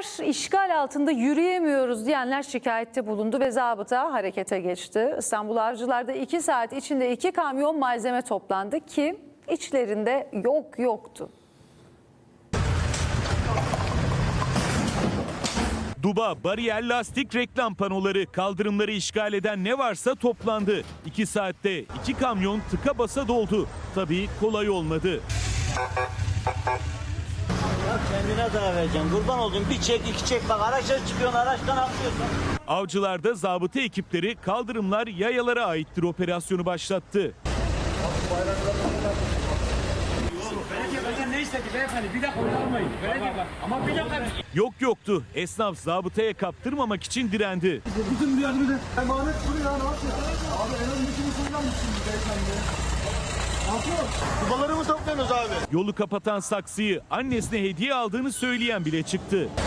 Dubalar işgal altında yürüyemiyoruz diyenler şikayette bulundu ve zabıta harekete geçti. İstanbul Avcılar'da 2 saat içinde 2 kamyon malzeme toplandı ki içlerinde yok yoktu. Duba, bariyer, lastik, reklam panoları, kaldırımları işgal eden ne varsa toplandı. 2 saatte iki kamyon tıka basa doldu. Tabii kolay olmadı. Kendine zarar vereceksin. Kurban oldum. Bir çek, iki çek. Bak araçlar çıkıyorsun, araçtan atlıyorsun. Avcılarda zabıta ekipleri kaldırımlar yayalara aittir operasyonu başlattı. Yok yoktu. Esnaf zabıtaya kaptırmamak için direndi. Bizim bir edin. Emanet kuru ya ne yapıyorsun? Abi en öndekini kullanmışsın beyefendi. Ne yapıyorsun? Kubaları mı topluyorsunuz abi? Yolu kapatan saksıyı annesine hediye aldığını söyleyen bile çıktı.